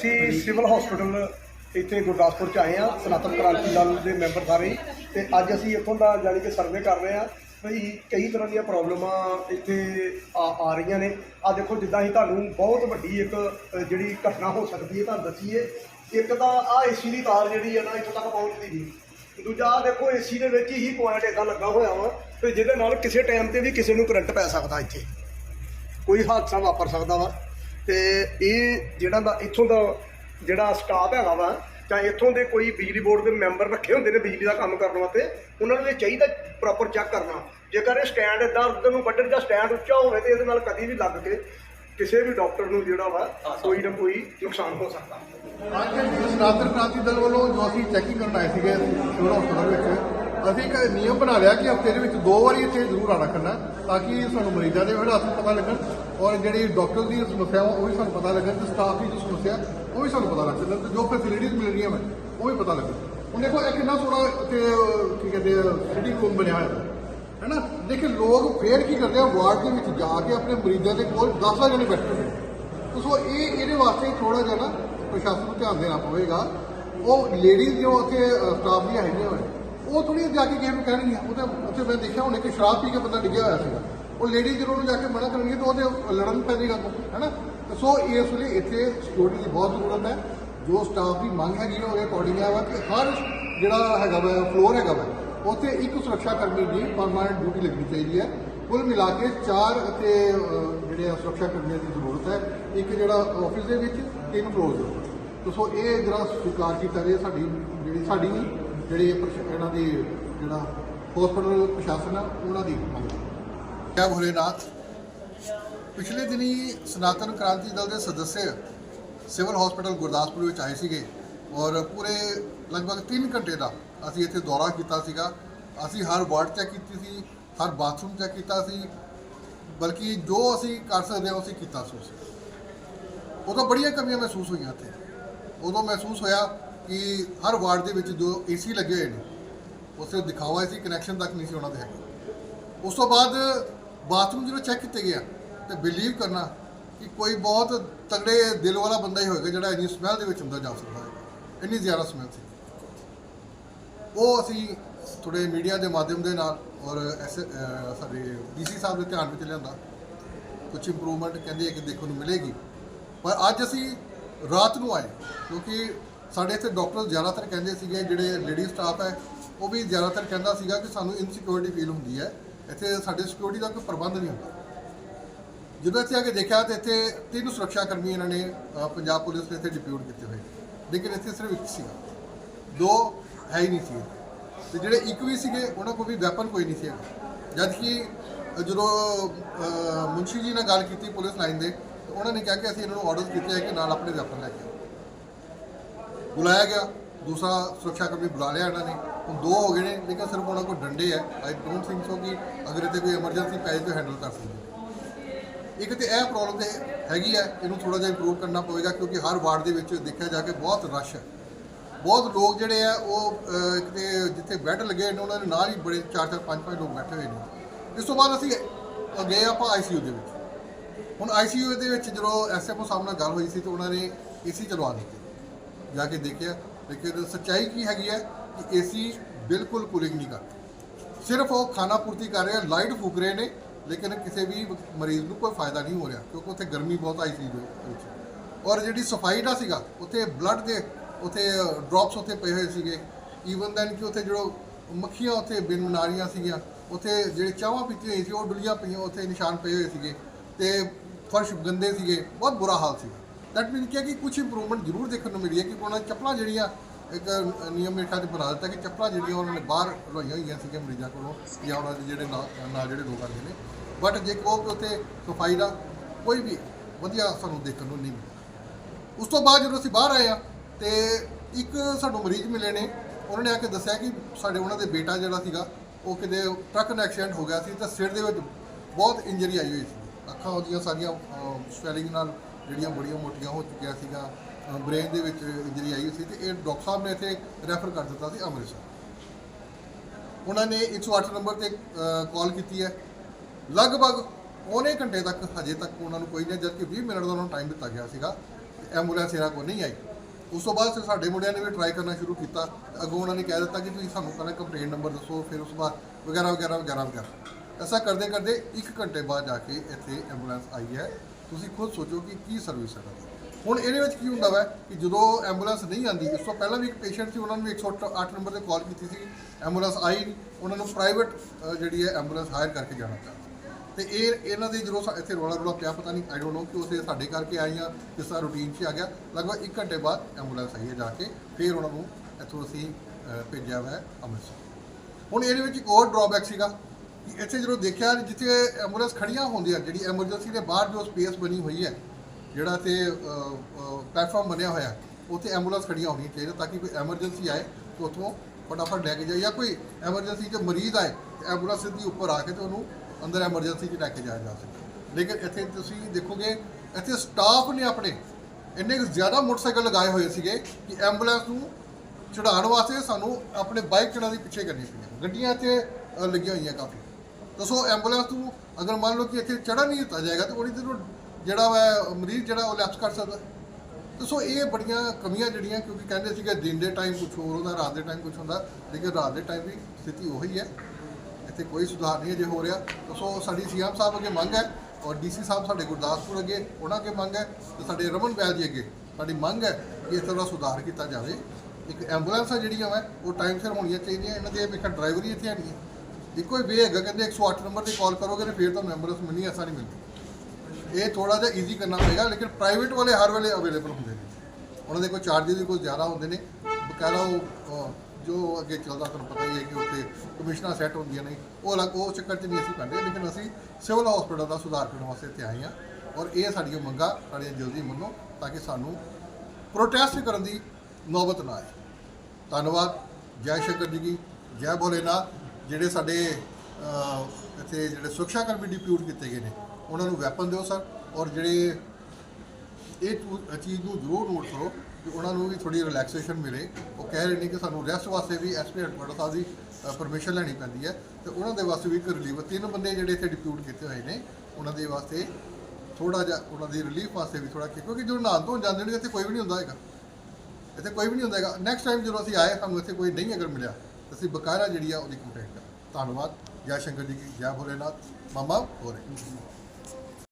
ਅਸੀਂ civil hospital ਇੱਥੇ ਗੁਰਦਾਸਪੁਰ ਚ ਆਏ ਆ ਸਨਾਤਨ ਕ੍ਰਾਂਤੀ ਦਲ ਦੇ ਮੈਂਬਰ ਸਾਰੇ। ਹੀ ਤੇ ਅੱਜ ਅਸੀਂ ਇੱਥੋਂ ਦਾ ਜਾਣੀ ਕਿ ਸਰਵੇ ਕਰ ਰਹੇ ਆ ਭਈ ਕਈ ਤਰ੍ਹਾਂ ਦੀਆਂ ਪ੍ਰੋਬਲਮਾਂ ਇੱਥੇ ਆ ਆ ਰਹੀਆਂ ਨੇ। ਆ ਦੇਖੋ, ਜਿੱਦਾਂ ਹੀ ਤੁਹਾਨੂੰ ਬਹੁਤ ਵੱਡੀ ਇੱਕ ਜਿਹੜੀ ਘਟਨਾ ਹੋ ਸਕਦੀ ਹੈ, ਤੁਹਾਨੂੰ ਦੱਸੀਏ। ਇੱਕ ਤਾਂ ਆ ਏਸੀ ਦੀ ਤਾਰ ਜਿਹੜੀ ਹੈ ਨਾ, ਇੱਥੋਂ ਤੱਕ ਪਹੁੰਚਦੀ ਨਹੀਂ ਦੂਜਾ ਆਹ ਦੇਖੋ ਏਸੀ ਦੇ ਵਿੱਚ ਹੀ ਪੁਆਇੰਟ ਇਦਾਂ ਲੱਗਾ ਹੋਇਆ ਵਾ ਤੇ ਜਿਹਦੇ ਨਾਲ ਕਿਸੇ ਟਾਈਮ ਤੇ ਵੀ ਕਿਸੇ ਨੂੰ ਕਰੰਟ ਪੈ ਸਕਦਾ ਇੱਥੇ। ਕੋਈ ਹਾਦਸਾ ਵਾਪਰ ਸਕਦਾ ਵਾ। ਤੇ ਇਹ ਜਿਹੜਾ ਦਾ ਇੱਥੋਂ ਦਾ ਜਿਹੜਾ ਸਟਾਫ ਹੈਗਾ ਵਾ, ਜਾਂ ਇੱਥੋਂ ਦੇ ਕੋਈ ਬਿਜਲੀ ਬੋਰਡ ਦੇ ਮੈਂਬਰ ਰੱਖੇ ਹੁੰਦੇ ਨੇ ਬਿਜਲੀ ਦਾ ਕੰਮ ਕਰਨ ਵਾਸਤੇ, ਉਹਨਾਂ ਨੂੰ ਇਹ ਚਾਹੀਦਾ ਪ੍ਰੋਪਰ ਚੈੱਕ ਕਰਨਾ। ਜੇਕਰ ਇਹ ਸਟੈਂਡ ਇਦਾਂ ਉੱਧਰ ਨੂੰ ਵੱਢਣ ਦਾ ਸਟੈਂਡ ਉੱਚਾ ਹੋਵੇ ਤੇ ਇਹਦੇ ਨਾਲ ਕਦੀ ਵੀ ਲੱਗ ਕੇ ਕਿਸੇ ਵੀ ਡਾਕਟਰ ਨੂੰ ਜਿਹੜਾ ਵਾ, ਕੋਈ ਨਾ ਕੋਈ ਨੁਕਸਾਨ ਹੋ ਸਕਦਾ। ਅੱਜ ਸਨਾਤਨ ਕ੍ਰਾਂਤੀ ਦਲ ਵੱਲੋਂ ਜੋ ਅਸੀਂ ਚੈਕਿੰਗ ਕਰਨ ਆਏ ਸੀਗੇ ਸਿਵਲ ਹਸਪਤਾਲ ਵਿੱਚ ਅਸੀਂ ਇੱਕ ਨਿਯਮ ਬਣਾ ਲਿਆ ਕਿ ਹਫ਼ਤੇ ਦੇ ਵਿੱਚ ਦੋ ਵਾਰੀ ਇੱਥੇ ਜ਼ਰੂਰ ਆਣਾ ਕਰਨਾ, ਤਾਂ ਕਿ ਸਾਨੂੰ ਮਰੀਜ਼ਾਂ ਦੇ ਹਾਲਾਤ ਪਤਾ ਲੱਗਣ ਔਰ ਜਿਹੜੀ ਡਾਕਟਰ ਦੀ ਸਮੱਸਿਆਵਾਂ ਉਹ ਵੀ ਸਾਨੂੰ ਪਤਾ ਲੱਗਣ ਤੇ ਸਟਾਫ ਦੀ ਜੋ ਸਮੱਸਿਆ, ਉਹ ਵੀ ਸਾਨੂੰ ਪਤਾ ਲੱਗ ਸਕਣ ਤੇ ਜੋ ਫੈਸਿਲਿਟੀਜ਼ ਮਿਲ ਰਹੀਆਂ ਮੈਂ ਉਹ ਵੀ ਪਤਾ ਲੱਗਣ। ਹੁਣ ਦੇਖੋ, ਇਹ ਕਿੰਨਾ ਸੋਹਣਾ ਤੇ ਕੀ ਕਹਿੰਦੇ ਆ ਸਿਟੀ ਰੂਮ ਬਣਿਆ ਹੋਇਆ ਹੈ ਨਾ ਦੇਖੇ, ਲੋਕ ਫੇਰ ਕੀ ਕਰਦੇ ਆ, ਵਾਰਡ ਦੇ ਵਿੱਚ ਜਾ ਕੇ ਆਪਣੇ ਮਰੀਜ਼ਾਂ ਦੇ ਕੋਲ 10 ਜਣੇ ਬੈਠੇ ਨੇ ਸੋ ਇਹ, ਇਹਦੇ ਵਾਸਤੇ ਥੋੜਾ ਜਿਹਾ ਨਾ ਪ੍ਰਸ਼ਾਸਨ ਨੂੰ ਧਿਆਨ ਦੇਣਾ ਪਵੇਗਾ। ਉਹ ਲੇਡੀਜ਼ ਜੋ ਉੱਥੇ ਸਟਾਫ ਦੀਆਂ ਹੈਗੀਆਂ ਹੋਏ ਉਹ ਥੋੜੀ ਜਾ ਕੇ ਕਿਸੇ ਨੂੰ ਉਹ ਤਾਂ ਉੱਥੇ ਮੈਂ ਦੇਖਿਆ, ਹੁਣ ਇੱਕ ਸ਼ਰਾਬ ਪੀ ਕੇ ਬੰਦਾ ਡਿੱਗਿਆ ਹੋਇਆ ਸੀਗਾ। ਉਹ ਲੇਡੀ ਜਦੋਂ ਉਹਨੂੰ ਜਾ ਕੇ ਮਨਾ ਕਰਨਗੇ ਤਾਂ ਉਹਦੇ ਲੜਨ ਪੈ ਜਾਏਗਾ ਹੈਨਾ? ਤੇ ਸੋ ਇਸ ਲਈ ਇੱਥੇ ਸਿਕਿਉਰਿਟੀ ਦੀ ਬਹੁਤ ਜ਼ਰੂਰਤ ਹੈ। ਜੋ ਸਟਾਫ ਦੀ ਮੰਗ ਹੈਗੀ ਹੈ ਉਹਦੇ ਅਕੋਰਡਿੰਗ ਹੈ ਵਾ ਕਿ ਹਰ ਜਿਹੜਾ ਹੈਗਾ ਵਾ ਫਲੋਰ ਹੈਗਾ ਵਾ, ਉੱਥੇ ਇੱਕ ਸੁਰੱਖਿਆ ਕਰਮੀ ਦੀ ਪਰਮਾਨੈਂਟ ਡਿਊਟੀ ਲੱਗਣੀ ਚਾਹੀਦੀ ਹੈ। ਕੁੱਲ ਮਿਲਾ ਕੇ ਚਾਰ ਅਤੇ ਜਿਹੜੇ ਆ ਸੁਰੱਖਾ ਕਰਮੀਆਂ ਦੀ ਜ਼ਰੂਰਤ ਹੈ। ਇੱਕ ਜਿਹੜਾ ਆਫਿਸ ਦੇ ਵਿੱਚ, ਤਿੰਨ ਫਲੋਰ ਦੇ ਉੱਪਰ ਤੇ ਸੋ ਇਹ ਜਿਹੜਾ ਸਵੀਕਾਰ ਕੀਤਾ ਜਾਏ ਸਾਡੀ, ਜਿਹੜੀ ਸਾਡੀ ਜਿਹੜੀ ਇਹਨਾਂ ਦੀ ਜਿਹੜਾ ਹਸਪੀਟਲ ਪ੍ਰਸ਼ਾਸਨ ਆ, ਉਹਨਾਂ ਦੀ ਮੰਗ ਹੈ। ਜੈ ਭੋਲੇਨਾਥ ਪਿਛਲੇ ਦਿਨੀ ਸਨਾਤਨ ਕ੍ਰਾਂਤੀ ਦਲ ਦੇ ਸਦੱਸਿਆ ਸਿਵਲ ਹਸਪੀਟਲ ਗੁਰਦਾਸਪੁਰ ਵਿੱਚ ਆਏ ਸੀਗੇ ਔਰ ਪੂਰੇ ਲਗਭਗ 3 ਘੰਟੇ ਦਾ ਅਸੀਂ ਇੱਥੇ ਦੌਰਾ ਕੀਤਾ ਸੀਗਾ। ਅਸੀਂ ਹਰ ਵਾਰਡ ਚੈੱਕ ਕੀਤੀ ਸੀ, ਹਰ ਬਾਥਰੂਮ ਚੈੱਕ ਕੀਤਾ ਸੀ, ਬਲਕਿ ਜੋ ਅਸੀਂ ਕਰ ਸਕਦੇ ਹਾਂ ਅਸੀਂ ਕੀਤਾ ਸੀ। ਉਸ ਉਦੋਂ ਬੜੀਆਂ ਕਮੀਆਂ ਮਹਿਸੂਸ ਹੋਈਆਂ ਇੱਥੇ। ਉਦੋਂ ਮਹਿਸੂਸ ਹੋਇਆ ਕਿ ਹਰ ਵਾਰਡ ਦੇ ਵਿੱਚ ਜੋ ਏਸੀ ਲੱਗੇ ਹੋਏ ਨੇ ਉਸੇ ਦਿਖਾਵਾ ਸੀ ਕਨੈਕਸ਼ਨ ਤੱਕ ਨਹੀਂ ਸੀ ਉਹਨਾਂ ਦੇ ਹੈਗੇ। ਉਸ ਤੋਂ ਬਾਅਦ ਬਾਥਰੂਮ ਜਦੋਂ ਚੈੱਕ ਕੀਤੇ ਗਿਆ ਤੇ ਬਿਲੀਵ ਕਰਨਾ ਕਿ ਕੋਈ ਬਹੁਤ ਤਗੜੇ ਦਿਲ ਵਾਲਾ ਬੰਦਾ ਹੀ ਹੋਏਗਾ ਜਿਹੜਾ ਇੰਨੀ ਸਮੈਲ ਦੇ ਵਿੱਚ ਅੰਦਰ ਜਾ ਸਕਦਾ ਹੈ। ਇੰਨੀ ਜ਼ਿਆਦਾ ਸਮੈਲ ਸੀ। ਉਹ ਅਸੀਂ ਥੋੜੇ ਮੀਡੀਆ ਦੇ ਮਾਧਿਅਮ ਦੇ ਨਾਲ ਔਰ ਐਸ, ਅਹ, ਸਾਡੇ ਡੀਸੀ ਸਾਹਿਬ ਦੇ ਧਿਆਨ ਵਿੱਚ ਲਿਆਂਦਾ। ਕੁਝ ਇੰਪਰੂਵਮੈਂਟ ਕਹਿੰਦੇ ਆ ਕਿ ਦੇਖਣ ਨੂੰ ਮਿਲੇਗੀ। ਪਰ ਅੱਜ ਅਸੀਂ ਰਾਤ ਨੂੰ ਆਏ, ਕਿਉਂਕਿ ਸਾਡੇ ਇੱਥੇ ਡਾਕਟਰ ਜ਼ਿਆਦਾਤਰ ਕਹਿੰਦੇ ਸੀਗੇ ਜਿਹੜੇ ਲੇਡੀ ਸਟਾਫ ਹੈ ਉਹ ਵੀ ਜ਼ਿਆਦਾਤਰ ਕਹਿੰਦਾ ਸੀਗਾ ਕਿ ਸਾਨੂੰ ਇਨਸਿਕਿਉਰਿਟੀ ਫੀਲ ਹੁੰਦੀ ਹੈ। ਇੱਥੇ ਸਾਡੇ ਸਿਕਿਉਰਿਟੀ ਦਾ ਕੋਈ ਪ੍ਰਬੰਧ ਨਹੀਂ ਹੁੰਦਾ। ਜਦੋਂ ਇੱਥੇ ਆ ਕੇ ਦੇਖਿਆ ਤਾਂ ਇੱਥੇ ਤਿੰਨ ਸੁਰੱਖਿਆ ਕਰਮੀ ਇਹਨਾਂ ਨੇ ਪੰਜਾਬ ਪੁਲਿਸ ਨੇ ਇੱਥੇ ਡਿਪਿਊਟ ਕੀਤੇ ਹੋਏ। ਲੇਕਿਨ ਇੱਥੇ ਸਿਰਫ ਇੱਕ ਸੀਗਾ। ਦੋ ਹੈ ਹੀ ਨਹੀਂ ਸੀ ਤੇ ਜਿਹੜੇ ਇੱਕ ਵੀ ਸੀਗੇ ਉਹਨਾਂ ਕੋਲ ਵੀ ਵੈਪਨ ਕੋਈ ਨਹੀਂ ਸੀ ਹੈਗਾ। ਜਦ ਕਿ ਜਦੋਂ ਅ, ਮੁਨਸ਼ੀ ਜੀ ਨਾਲ ਗੱਲ ਕੀਤੀ ਪੁਲਿਸ ਲਾਈਨ ਦੇ ਉਹਨਾਂ ਨੇ ਕਿਹਾ ਕਿ ਅਸੀਂ ਇਹਨਾਂ ਨੂੰ ਆਰਡਰ ਕੀਤੇ ਹੈ ਕਿ ਨਾਲ ਆਪਣੇ ਵੈਪਨ ਲੈ ਕੇ ਆਓ। ਬੁਲਾਇਆ ਗਿਆ, ਦੂਸਰਾ ਸੁਰੱਖਿਆ ਕਰਮੀ ਬੁਲਾ ਲਿਆ ਇਹਨਾਂ ਨੇ। ਹੁਣ ਦੋ ਹੋ ਗਏ ਨੇ, ਲੇਕਿਨ ਸਿਰਫ ਉਹਨਾਂ ਕੋਲ ਡੰਡੇ ਹੈ। ਆਈ ਡੋਨਟ ਥਿੰਕ ਸੋ ਕਿ ਅਗਰ ਇਹ ਇਹਦੇ ਕੋਈ ਐਮਰਜੈਂਸੀ ਪੈ ਜਾਏ ਤਾਂ ਹੈਂਡਲ ਕਰ ਸਕਦੇ ਇੱਕ ਤੇ ਇਹ ਪ੍ਰੋਬਲਮ ਤੇ ਹੈਗੀ ਹੈ, ਇਹਨੂੰ ਥੋੜਾ ਜਿਹਾ ਇੰਪਰੂਵ ਕਰਨਾ ਪਵੇਗਾ ਕਿਉਂਕਿ ਹਰ ਵਾਰਡ ਦੇ ਵਿੱਚ ਦੇਖਿਆ ਜਾ ਕੇ ਬਹੁਤ ਰਸ਼ ਹੈ। ਬਹੁਤ ਲੋਕ ਜਿਹੜੇ ਆ ਉਹ ਇੱਕ ਤੇ ਜਿੱਥੇ ਬੈੱਡ ਲੱਗੇ ਹੋਏ ਨੇ, ਉਹਨਾਂ ਦੇ ਨਾਲ ਹੀ ਬੜੇ ਚਾਰ ਚਾਰ, ਪੰਜ ਪੰਜ ਲੋਕ ਬੈਠੇ ਹੋਏ ਨੇ। ਇਸ ਤੋਂ ਬਾਅਦ ਅਸੀਂ ਗਏ ਆਪਾਂ ਆਈਸੀਯੂ ਦੇ ਵਿੱਚ। ਹੁਣ ਆਈਸੀਯੂ ਦੇ ਵਿੱਚ ਜਦੋਂ ਐਸਐਮਓ ਸਾਹਿਬ ਨਾਲ ਗੱਲ ਹੋਈ ਸੀ ਤਾਂ ਉਹਨਾਂ ਨੇ ਏਸੀ ਚਲਵਾ ਦਿੱਤੀ। ਜਾ ਕੇ ਦੇਖਿਆ ਲੇਕਿਨ ਸੱਚਾਈ ਕੀ ਹੈਗੀ ਹੈ ਕਿ ਏਸੀ ਬਿਲਕੁਲ ਕੂਲਿੰਗ ਨਹੀਂ ਕਰਦਾ। ਸਿਰਫ ਉਹ ਖਾਣਾ ਪੂਰਤੀ ਕਰ ਰਿਹਾ ਲਾਈਟ ਫੂਕ ਰਹੇ ਨੇ, ਲੇਕਿਨ ਕਿਸੇ ਵੀ ਮਰੀਜ਼ ਨੂੰ ਕੋਈ ਫਾਇਦਾ ਨਹੀਂ ਹੋ ਰਿਹਾ, ਕਿਉਂਕਿ ਉੱਥੇ ਗਰਮੀ ਬਹੁਤ ਆਈ ਸੀ ਵਿੱਚ। ਔਰ ਜਿਹੜੀ ਸਫ਼ਾਈ ਦਾ ਸੀਗਾ, ਉੱਥੇ ਬਲੱਡ ਦੇ ਉੱਥੇ ਡ੍ਰੌਪਸ ਉੱਥੇ ਪਏ ਹੋਏ ਸੀਗੇ। ਈਵਨ ਦੈਨ ਕਿ ਉੱਥੇ ਜਿਹੜੋ ਮੱਖੀਆਂ ਉੱਥੇ ਬਿਨ ਬਣਾ ਸੀਗੀਆਂ, ਉੱਥੇ ਜਿਹੜੇ ਚਾਹਾਂ ਪੀਤੀਆਂ ਹੋਈਆਂ ਸੀ, ਉਹ ਡੁੱਲੀਆਂ ਪਈਆਂ, ਉੱਥੇ ਨਿਸ਼ਾਨ ਪਏ ਹੋਏ ਸੀਗੇ। ਤੇ ਫਰਸ਼ ਗੰਦੇ ਸੀਗੇ, ਬਹੁਤ ਬੁਰਾ ਹਾਲ ਸੀਗਾ। ਦੈਟ ਮੀਨ ਕਿ ਕੁਝ ਇੰਪਰੂਵਮੈਂਟ ਜ਼ਰੂਰ ਦੇਖਣ ਨੂੰ ਮਿਲੀ ਹੈ ਕਿ ਉਹਨਾਂ ਚੱਪਲਾਂ ਜਿਹੜੀਆਂ, ਇੱਕ ਨਿਯਮ ਮੇਰੇ ਖਿਆਲ 'ਚ ਬਣਾ ਦਿੱਤਾ ਕਿ ਚੱਪਲਾਂ ਜਿਹੜੀਆਂ ਉਹਨਾਂ ਨੇ ਬਾਹਰ ਲਵਾਈਆਂ ਹੋਈਆਂ ਸੀਗੀਆਂ ਮਰੀਜ਼ਾਂ ਕੋਲੋਂ, ਜਾਂ ਉਹਨਾਂ ਦੇ ਜਿਹੜੇ ਨਾ ਨਾਲ ਜਿਹੜੇ ਲੋਕ ਆਉਂਦੇ ਨੇ। ਬਟ ਜੇ ਕਹੋ ਕਿ ਉੱਥੇ ਸਫ਼ਾਈ ਦਾ ਕੋਈ ਵੀ ਵਧੀਆ ਸਾਨੂੰ ਦੇਖਣ ਨੂੰ ਨਹੀਂ ਮਿਲਿਆ। ਉਸ ਤੋਂ ਬਾਅਦ ਜਦੋਂ ਅਸੀਂ ਬਾਹਰ ਆਏ ਆ ਤੇ ਇੱਕ ਸਾਨੂੰ ਮਰੀਜ਼ ਮਿਲੇ ਨੇ। ਉਹਨਾਂ ਨੇ ਆ ਕੇ ਦੱਸਿਆ ਕਿ ਸਾਡੇ ਉਹਨਾਂ ਦੇ ਬੇਟਾ ਜਿਹੜਾ ਸੀਗਾ, ਉਹ ਕਿਤੇ ਟਰੱਕ ਨਾਲ ਐਕਸੀਡੈਂਟ ਹੋ ਗਿਆ ਸੀ, ਤਾਂ ਸਿਰ ਦੇ ਵਿੱਚ ਬਹੁਤ ਇੰਜਰੀ ਆਈ ਹੋਈ ਸੀ। ਅੱਖਾਂ ਉਹਦੀਆਂ ਸਾਰੀਆਂ ਸਵੈਲਿੰਗ ਨਾਲ ਜਿਹੜੀਆਂ ਬੜੀਆਂ ਮੋਟੀਆਂ ਹੋ ਚੁੱਕੀਆਂ ਸੀਗਾ ਬ੍ਰੇਨ ਦੇ ਵਿੱਚ ਇੰਜਰੀ ਆਈ ਹੋਈ ਸੀ ਤੇ ਇਹ ਡਾਕਟਰ ਸਾਹਿਬ ਨੇ ਇੱਥੇ ਰੈਫਰ ਕਰ ਦਿੱਤਾ ਸੀ ਅੰਮ੍ਰਿਤਸਰ। ਉਹਨਾਂ ਨੇ 108 ਨੰਬਰ ਤੇ ਕਾਲ ਕੀਤੀ ਹੈ। ਲਗਭਗ ਪੌਣੇ ਘੰਟੇ ਤੱਕ, ਹਜੇ ਤੱਕ ਉਹਨਾਂ ਨੂੰ ਕੋਈ ਨਹੀਂ ਜਦਕਿ 20 ਮਿੰਟ ਦਾ ਉਹਨਾਂ ਨੂੰ ਟਾਈਮ ਦਿੱਤਾ ਗਿਆ ਸੀਗਾ। ਐਂਬੂਲੈਂਸ ਇਹਨਾਂ ਕੋਲ ਨਹੀਂ ਆਈ। ਉਸ ਤੋਂ ਬਾਅਦ ਫਿਰ ਸਾਡੇ ਮੁੰਡਿਆਂ ਨੇ ਵੀ ਟਰਾਈ ਕਰਨਾ ਸ਼ੁਰੂ ਕੀਤਾ। ਅੱਗੋਂ ਉਹਨਾਂ ਨੇ ਕਹਿ ਦਿੱਤਾ ਕਿ ਤੁਸੀਂ ਸਾਨੂੰ ਪਹਿਲਾਂ ਕੰਪਲੇਂਟ ਨੰਬਰ ਦੱਸੋ, ਫਿਰ ਉਸ ਤੋਂ ਬਾਅਦ ਵਗੈਰਾ ਵਗੈਰਾ ਵਗੈਰਾ ਵਗੈਰਾ। ਐਸਾ ਕਰਦੇ ਕਰਦੇ 1 ਘੰਟੇ ਬਾਅਦ ਜਾ ਕੇ ਇੱਥੇ ਐਂਬੂਲੈਂਸ ਆਈ ਹੈ। ਤੁਸੀਂ ਖੁਦ ਸੋਚੋ ਕਿ ਕੀ ਸਰਵਿਸ ਹੈ ਇਹਦੀ। ਹੁਣ ਇਹਦੇ ਵਿੱਚ ਕੀ ਹੁੰਦਾ ਵਾ ਕਿ ਜਦੋਂ ਐਂਬੂਲੈਂਸ ਨਹੀਂ ਆਂਦੀ ਇਸ ਤੋਂ ਪਹਿਲਾਂ ਵੀ ਇੱਕ ਪੇਸ਼ੈਂਟ ਸੀ, ਉਹਨਾਂ ਨੂੰ 108 ਨੰਬਰ ਤੇ ਕਾਲ ਕੀਤੀ ਸੀ। ਐਂਬੂਲੈਂਸ ਆਈ ਨਹੀਂ, ਉਹਨਾਂ ਨੂੰ ਪ੍ਰਾਈਵੇਟ ਜਿਹੜੀ ਹੈ ਐਂਬੂਲੈਂਸ ਹਾਇਰ ਕਰਕੇ ਜਾਣਾ ਪਿਆ। ਤੇ ਇਹ, ਇਹਨਾਂ ਦੇ ਜਦੋਂ ਇੱਥੇ ਰੋਲਾ ਰੋਲਾ ਪਿਆ, ਪਤਾ ਨਹੀਂ ਆਈ ਡੋਨਟ ਨੋ ਕਿ ਉਸੇ ਸਾਡੇ ਕਰਕੇ ਆਈ ਆਈਆਂ ਕਿਸ ਤਰ੍ਹਾਂ ਰੂਟੀਨ 'ਚ ਆ ਗਿਆ। ਲਗਭਗ 1 ਘੰਟੇ ਬਾਅਦ ਐਂਬੂਲੈਂਸ ਆਈ ਹੈ ਜਾ ਕੇ, ਫਿਰ ਉਹਨਾਂ ਨੂੰ ਇੱਥੋਂ ਅਸੀਂ ਭੇਜਿਆ ਹੋਇਆ ਅੰਮ੍ਰਿਤਸਰ। ਹੁਣ ਇਹਦੇ ਵਿੱਚ ਇੱਕ ਹੋਰ ਡਰਾਬੈਕ ਸੀਗਾ। ਇੱਥੇ ਜਦੋਂ ਦੇਖਿਆ ਜਿੱਥੇ ਐਂਬੂਲੈਂਸ ਖੜੀਆਂ ਹੁੰਦੀਆਂ, ਜਿਹੜੀ ਐਮਰਜੈਂਸੀ ਦੇ ਬਾਹਰ ਜੋ ਸਪੇਸ ਬਣੀ ਹੋਈ ਹੈ, ਜਿਹੜਾ ਤੇ ਪਲੇਟਫਾਰਮ ਬਣਿਆ ਹੋਇਆ, ਉੱਥੇ ਐਂਬੂਲੈਂਸ ਖੜੀਆਂ ਹੋਣੀਆਂ ਚਾਹੀਦੀਆਂ ਤਾਂ ਕਿ ਕੋਈ ਐਮਰਜੈਂਸੀ ਆਏ ਤਾਂ ਉੱਥੋਂ ਫਟਾਫਟ ਲੈ ਕੇ ਜਾਏ ਜਾਂ ਕੋਈ ਐਮਰਜੈਂਸੀ 'ਚ ਮਰੀਜ਼ ਆਏ ਤੇ ਐਂਬੂਲੈਂਸ ਸਿੱਧੀ ਉੱਪਰ ਆ ਕੇ ਤੇ ਉਹਨੂੰ ਅੰਦਰ ਐਮਰਜੈਂਸੀ 'ਚ ਲੈ ਕੇ ਜਾਇਆ ਜਾ ਸਕੇ। ਲੇਕਿਨ ਇੱਥੇ ਤੁਸੀਂ ਦੇਖੋਗੇ, ਇੱਥੇ ਸਟਾਫ ਨੇ ਆਪਣੇ ਇੰਨੇ ਜ਼ਿਆਦਾ ਮੋਟਰਸਾਈਕਲ ਲਗਾਏ ਹੋਏ ਸੀਗੇ ਕਿ ਐਂਬੂਲੈਂਸ ਨੂੰ ਚੜਾਉਣ ਵਾਸਤੇ ਸਾਨੂੰ ਆਪਣੇ ਬਾਈਕ ਚੜਾਉਣ ਦੀ ਪਿੱਛੇ ਕਰਨੀ ਪਈ ਗੱਡੀਆਂ ਇੱਥੇ ਲੱਗੀਆਂ ਹੋਈਆਂ ਕਾਫੀ। ਦੱਸੋ ਐਂਬੂਲੈਂਸ ਨੂੰ ਅਗਰ ਮੰਨ ਲਓ ਕਿ ਇੱਥੇ ਚੜਾ ਨਹੀਂ ਦਿੱਤਾ ਜਾਏਗਾ, ਤਾਂ ਉਹਦੀ ਤੇ ਜਿਹੜਾ ਵਾ ਮਰੀਜ਼ ਜਿਹੜਾ, ਉਹ ਲੈਪਸ ਕਰ ਸਕਦਾ। ਦੱਸੋ, ਇਹ ਬੜੀਆਂ ਕਮੀਆਂ ਜਿਹੜੀਆਂ, ਕਿਉਂਕਿ ਕਹਿੰਦੇ ਸੀਗੇ ਦਿਨ ਦੇ ਟਾਈਮ ਕੁਝ ਹੋਰ ਹੁੰਦਾ, ਰਾਤ ਦੇ ਟਾਈਮ ਕੁਝ ਹੁੰਦਾ, ਲੇਕਿਨ ਰਾਤ ਦੇ ਟਾਈਮ ਵੀ ਸਥਿਤੀ ਉਹੀ ਹੈ। ਇੱਥੇ ਕੋਈ ਸੁਧਾਰ ਨਹੀਂ ਅਜੇ ਹੋ ਰਿਹਾ। ਦੱਸੋ, ਸਾਡੀ ਸੀਐਮ ਸਾਹਿਬ ਅੱਗੇ ਮੰਗ ਹੈ, ਔਰ ਡੀਸੀ ਸਾਹਿਬ ਸਾਡੇ ਗੁਰਦਾਸਪੁਰ ਅੱਗੇ, ਉਹਨਾਂ ਅੱਗੇ ਮੰਗ ਹੈ, ਤੇ ਸਾਡੇ ਰਮਨ ਬੈਲ ਜੀ ਅੱਗੇ ਸਾਡੀ ਮੰਗ ਹੈ ਕਿ ਇਸ ਤਰ੍ਹਾਂ ਸੁਧਾਰ ਕੀਤਾ ਜਾਵੇ। ਇੱਕ ਐਂਬੂਲੈਂਸਾਂ ਜਿਹੜੀਆਂ ਵਾ, ਉਹ ਟਾਈਮ ਸਿਰ ਹੋਣੀਆਂ ਚਾਹੀਦੀਆਂ, ਇਹਨਾਂ ਦੇ ਇੱਕ ਡਰਾਈਵਰ ਹੀ ਇੱਥੇ ਹੈ ਨਹੀਂ। ਹੈ। ਇੱਕੋ ਹੀ ਵੇ ਹੈਗਾ, ਕਹਿੰਦੇ 108 ਨੰਬਰ ਤੇ ਕਾਲ ਕਰੋਗੇ ਤੇ ਫਿਰ ਤੁਹਾਨੂੰ ਐਂਬੂਲੈਂਸ ਮਿਲਣੀ, ਐਸਾ ਨਹੀਂ ਮਿਲਦੀ ਇਹ ਥੋੜਾ ਜਿਹਾ ਈਜ਼ੀ ਕਰਨਾ ਪਏਗਾ, ਲੇਕਿਨ ਪ੍ਰਾਈਵੇਟ ਵਾਲੇ ਹਰ ਵੇਲੇ ਅਵੇਲੇਬਲ ਹੁੰਦੇ ਨੇ। ਉਹਨਾਂ ਦੇ ਕੋਈ ਚਾਰजेस ਵੀ ਕੋਈ ਜ਼ਿਆਦਾ ਹੁੰਦੇ ਨੇ। ਬਕਾਇਦਾ ਉਹ ਜੋ ਅੱਗੇ ਚੱਲਦਾ ਤੁਹਾਨੂੰ ਪਤਾ ਹੀ ਹੈ ਕਿ ਉੱਥੇ ਕਮਿਸ਼ਨਾਂ ਸੈੱਟ ਹੁੰਦੀਆਂ ਨੇ। ਉਹ ਅਲੱਗ, ਉਹ ਚੱਕਰ 'ਚ ਨਹੀਂ ਅਸੀਂ ਪੈਂਦੇ, ਲੇਕਿਨ ਅਸੀਂ ਸਿਵਲ ਹਸਪੀਟਲ ਦਾ ਸੁਧਾਰ ਕਰਨ ਵਾਸਤੇ ਇੱਥੇ ਆਏ ਹਾਂ। ਔਰ ਇਹ ਸਾਡੀਆਂ ਮੰਗਾਂ, ਸਾਡੀਆਂ ਜਲਦੀ ਮੰਨੋ, ਤਾਂ ਕਿ ਸਾਨੂੰ ਪ੍ਰੋਟੈਸਟ ਕਰਨ ਦੀ ਨੌਬਤ ਨਾ ਆਏ। ਧੰਨਵਾਦ। ਜੈ ਸ਼ੰਕਰ ਜੀ ਕੀ, ਜੈ ਭੋਲੇਨਾਥ। ਜਿਹੜੇ ਸਾਡੇ ਇੱਥੇ ਜਿਹੜੇ ਸੁਰੱਖਿਆ ਕਰਮੀ ਡਿਪਿਊਟ ਕੀਤੇ ਗਏ ਨੇ, ਉਹਨਾਂ ਨੂੰ ਵੈਪਨ ਦਿਓ ਸਰ ਔਰ ਜਿਹੜੇ ਇਹ ਚੂ- ਚੀਜ਼ ਨੂੰ ਜ਼ਰੂਰ ਨੋਟ ਕਰੋ ਕਿ ਉਹਨਾਂ ਨੂੰ ਵੀ ਥੋੜੀ ਰਿਲੈਕਸੇਸ਼ਨ ਮਿਲੇ। ਉਹ ਕਹਿ ਰਹੇ ਨੇ ਕਿ ਸਾਨੂੰ ਰੈਸਟ ਵਾਸਤੇ ਵੀ ਐਸਪੀ ਹੈਡਕੁਆਟਰ ਸਾਹਿਬ ਦੀ ਪਰਮਿਸ਼ਨ ਲੈਣੀ ਪੈਂਦੀ ਹੈ ਤੇ ਉਹਨਾਂ ਦੇ ਵਾਸਤੇ ਵੀ ਇੱਕ ਰਿਲੀਵ ਤਿੰਨ ਬੰਦੇ ਜਿਹੜੇ ਇੱਥੇ ਡਿਪਿਊਟ ਕੀਤੇ ਹੋਏ ਨੇ, ਉਹਨਾਂ ਦੇ ਵਾਸਤੇ ਥੋੜਾ ਜਿਹਾ, ਉਹਨਾਂ ਦੀ ਰਿਲੀਫ ਵਾਸਤੇ ਵੀ ਥੋੜਾ ਕਿਉਂਕਿ ਜਦੋਂ ਨਹਾਉਣ ਤੋਂ ਜਾਂਦੇ ਨੇ, ਇੱਥੇ ਕੋਈ ਵੀ ਨਹੀਂ ਹੁੰਦਾ ਹੈਗਾ। ਇੱਥੇ ਕੋਈ ਵੀ ਨਹੀਂ ਹੁੰਦਾ ਹੈਗਾ। ਨੈਕਸਟ ਟਾਈਮ ਜਦੋਂ ਅਸੀਂ ਆਏ, ਸਾਨੂੰ ਇੱਥੇ ਕੋਈ ਨਹੀਂ ਅਗਰ ਮਿਲਿਆ, ਤਾਂ ਅਸੀਂ ਬਕਾਇਦਾ ਜਿਹੜੀ ਆ ਉਹਦੀ ਕੰਪਲੇਂਟ ਕਰਾਂਗੇ। ਧੰਨਵਾਦ। ਜੈ ਸ਼ੰਕਰ ਜੀ ਕੀ। ਜੈ ਭੋਲੇਨਾਥ। ਮਾਮਾ ਹੋਰੇ।